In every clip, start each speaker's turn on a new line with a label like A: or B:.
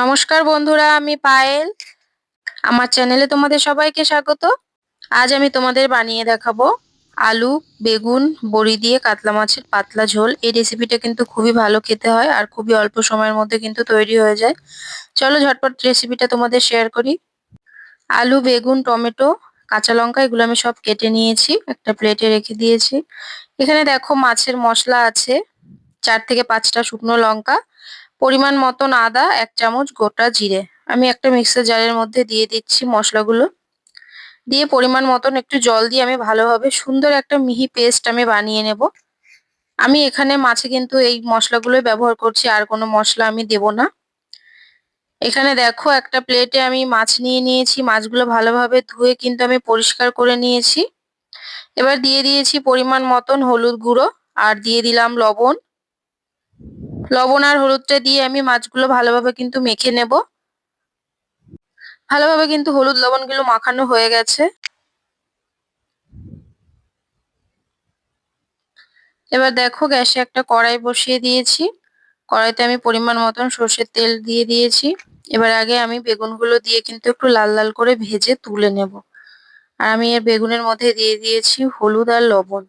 A: নমস্কার বন্ধুরা, আমি পায়েল। আমার চ্যানেলে তোমাদের সবাইকে স্বাগত। আজ আমি তোমাদের বানিয়ে দেখাবো আলু, বেগুন, বড়ি দিয়ে কাতলা মাছের পাতলা ঝোল। এই রেসিপিটা কিন্তু খুবই ভালো খেতে হয় আর খুবই অল্প সময়ের মধ্যে কিন্তু তৈরি হয়ে যায়। চলো ঝটপট রেসিপিটা তোমাদের শেয়ার করি। আলু, বেগুন, টমেটো, কাঁচা লঙ্কা, এগুলো আমি সব কেটে নিয়েছি। একটা প্লেটে রেখে দিয়েছি। এখানে দেখো মাছের মশলা আছে। চার থেকে পাঁচটা শুকনো লঙ্কা পরিমাণ মতন আদা, এক চামচ গোটা জিরে। আমি একটা মিক্সার জারের মধ্যে দিয়ে দিচ্ছি মশলাগুলো। দিয়ে পরিমাণ মতন একটু জল দিয়ে আমি ভালোভাবে সুন্দর একটা মিহি পেস্ট আমি বানিয়ে নেব। আমি এখানে মাছে কিন্তু এই মশলাগুলোই ব্যবহার করছি, আর কোনো মশলা আমি দেব না। এখানে দেখো একটা প্লেটে আমি মাছ নিয়ে নিয়েছি। মাছগুলো ভালোভাবে ধুয়ে কিন্তু আমি পরিষ্কার করে নিয়েছি। এবার দিয়ে দিয়েছি পরিমাণ মতন হলুদ গুঁড়ো, আর দিয়ে দিলাম লবণ। লবণ আর হলুদটা দিয়ে আমি মাছগুলো ভালোভাবে কিন্তু মেখে নেব। ভালোভাবে কিন্তু হলুদ লবণগুলো মাখানো হয়ে গেছে। এবার দেখো গ্যাসে একটা কড়াই বসিয়ে দিয়েছি। কড়াইতে আমি পরিমাণ মতন সর্ষের তেল দিয়ে দিয়েছি। এবার আগে আমি বেগুনগুলো দিয়ে কিন্তু একটু লাল লাল করে ভেজে তুলে নেব। আর আমি এর বেগুনের মধ্যে দিয়ে দিয়েছি হলুদ আর লবণ।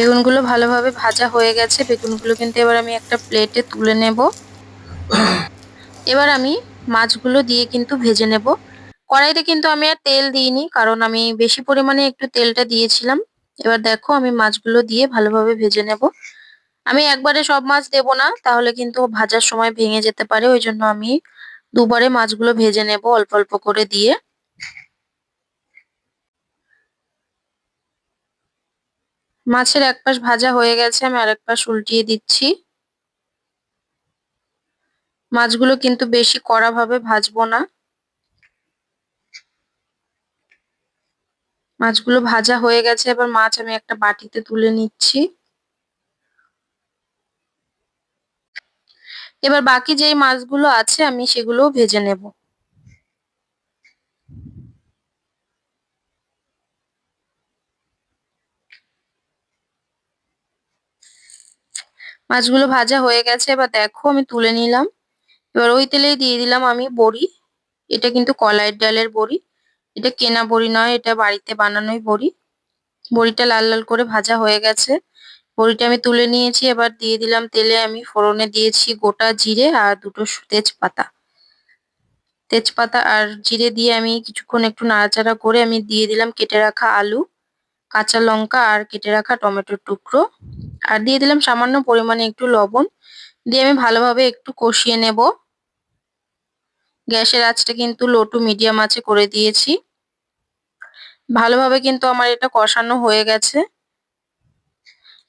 A: বেগুনগুলো ভালোভাবে ভাজা হয়ে গেছে। বেগুনগুলো কিন্তু এবার আমি একটা প্লেটে তুলে নেব। এবার আমি মাছগুলো দিয়ে কিন্তু ভেজে নেব। কড়াইতে কিন্তু আমি আর তেল দিইনি, কারণ আমি বেশি পরিমাণে একটু তেলটা দিয়েছিলাম। এবার দেখো আমি মাছগুলো দিয়ে ভালোভাবে ভেজে নেব। আমি একবারে সব মাছ দেব না, তাহলে কিন্তু ভাজার সময় ভেঙে যেতে পারে। ওই জন্য আমি দুবারে মাছগুলো ভেজে নেব অল্প অল্প করে দিয়ে। মাছের এক পাশ ভাজা হয়ে গেছে, আমি আরেক পাশ উল্টিয়ে দিচ্ছি। মাছগুলো কিন্তু বেশি কড়া ভাবে ভাজবো না। মাছগুলো ভাজা হয়ে গেছে, এবার মাছ আমি একটা বাটিতে তুলে নিচ্ছি। এবার বাকি যেই মাছগুলো আছে, আমি সেগুলোও ভেজে নেব। মাছগুলো ভাজা হয়ে গেছে, এবার দেখো আমি তুলে নিলাম। এবার ওই তেলেই দিয়ে দিলাম আমি বড়ি। এটা কিন্তু কলাইয়ের ডালের বড়ি। এটা কেনা বড়ি নয়, এটা বাড়িতে বানানোই বড়ি। বড়িটা লাল লাল করে ভাজা হয়ে গেছে। বড়িটা আমি তুলে নিয়েছি, এবার দিয়ে দিলাম তেলে আমি ফোড়নে দিয়েছি গোটা জিরে আর দুটো তেজপাতা। তেজপাতা আর জিরে দিয়ে আমি কিছুক্ষণ একটু নাড়াচাড়া করে আমি দিয়ে দিলাম কেটে রাখা আলু। কাঁচা লঙ্কা আর কেটে রাখা টমেটোর টুকরো। আর দিয়ে দিলাম সামান্য পরিমাণে একটু লবণ। দিয়ে আমি ভালোভাবে একটু কষিয়ে নেব। গ্যাসের আঁচটা কিন্তু লো টু মিডিয়াম আছে করে দিয়েছি। ভালোভাবে কিন্তু আমার এটা কষানো হয়ে গেছে।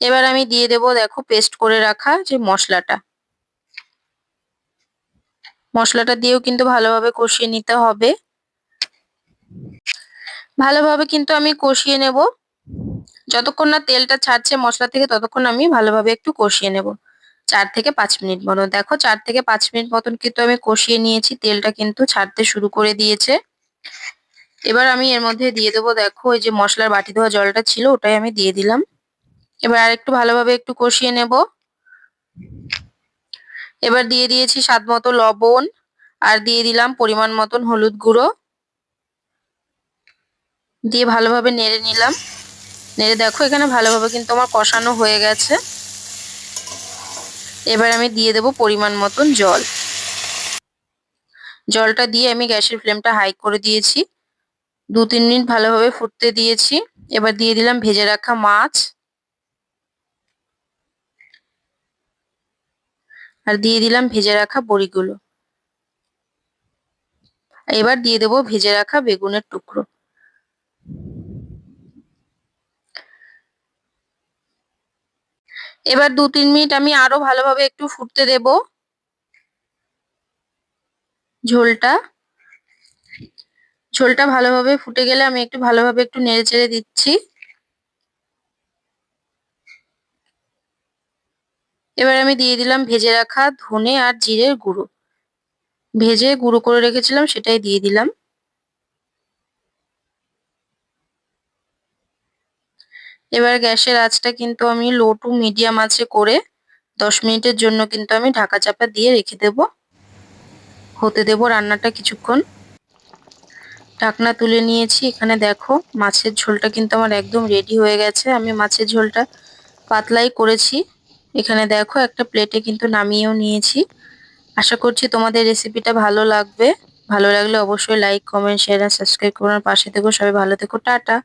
A: এবার আমি দিয়ে দেব, দেখো পেস্ট করে রাখা যে মশলাটা। মশলাটা দিয়েও কিন্তু ভালোভাবে কষিয়ে নিতে হবে। ভালোভাবে কিন্তু আমি কষিয়ে নেব। যতক্ষণ না তেলটা ছাড়ছে মশলা থেকে, ততক্ষণ আমি ভালোভাবে একটু কষিয়ে নেব। চার থেকে পাঁচ মিনিট মতো দেখো, চার থেকে পাঁচ মিনিট মতন কিন্তু আমি কষিয়ে নিয়েছি। তেলটা কিন্তু ছাড়তে শুরু করে দিয়েছে। এবার আমি এর মধ্যে দিয়ে দেবো, দেখো ওই যে মশলার বাটি ধোয়া জলটা ছিল, ওটাই আমি দিয়ে দিলাম। এবার আর একটু ভালোভাবে একটু কষিয়ে নেব। এবার দিয়ে দিয়েছি স্বাদ মতো লবণ, আর দিয়ে দিলাম পরিমাণ মতন হলুদ গুঁড়ো। দিয়ে ভালোভাবে নেড়ে নিলাম। নেড়ে দেখো, এখানে ভালোভাবে কিন্তু আমার কষানো হয়ে গেছে। এবার আমি দিয়ে দেব পরিমাণ মতন জল। জলটা দিয়ে আমি গ্যাসের ফ্লেমটা হাই করে দিয়েছি। দু, তিন মিনিট ভালোভাবে ফুটতে দিয়েছি। এবার দিয়ে দিলাম ভেজে রাখা মাছ। আর দিয়ে দিলাম ভেজে রাখা বড়িগুলো। এবার দিয়ে দেবো ভেজে রাখা বেগুনের টুকরো। এবার দু তিন মিনিট আমি আরও ভালোভাবে একটু ফুটতে দেব ঝোলটা। ঝোলটা ভালোভাবে ফুটে গেলে আমি একটু ভালোভাবে একটু নেড়ে চেড়ে দিচ্ছি। এবার আমি দিয়ে দিলাম ভেজে রাখা ধনে আর জিরের গুঁড়ো। ভেজে গুঁড়ো করে রেখেছিলাম, সেটাই দিয়ে দিলাম। এবার গ্যাসের আঁচটা কিন্তু আমি লো টু মিডিয়াম আছে করে দশ মিনিটের জন্য কিন্তু আমি ঢাকা চাপা দিয়ে রেখে দেব। হতে দেব রান্নাটা কিছুক্ষণ। ঢাকনা তুলে নিয়েছি। এখানে দেখো মাছের ঝোলটা কিন্তু আমার একদম রেডি হয়ে গেছে। আমি মাছের ঝোলটা পাতলাই করেছি। এখানে দেখো একটা প্লেটে কিন্তু নামিয়েও নিয়েছি। আশা করছি তোমাদের রেসিপিটা ভালো লাগবে। ভালো লাগলে অবশ্যই লাইক কমেন্ট শেয়ার আর সাবস্ক্রাইব করার পাশে থেকো। সবাই ভালো থেকো। টাটা।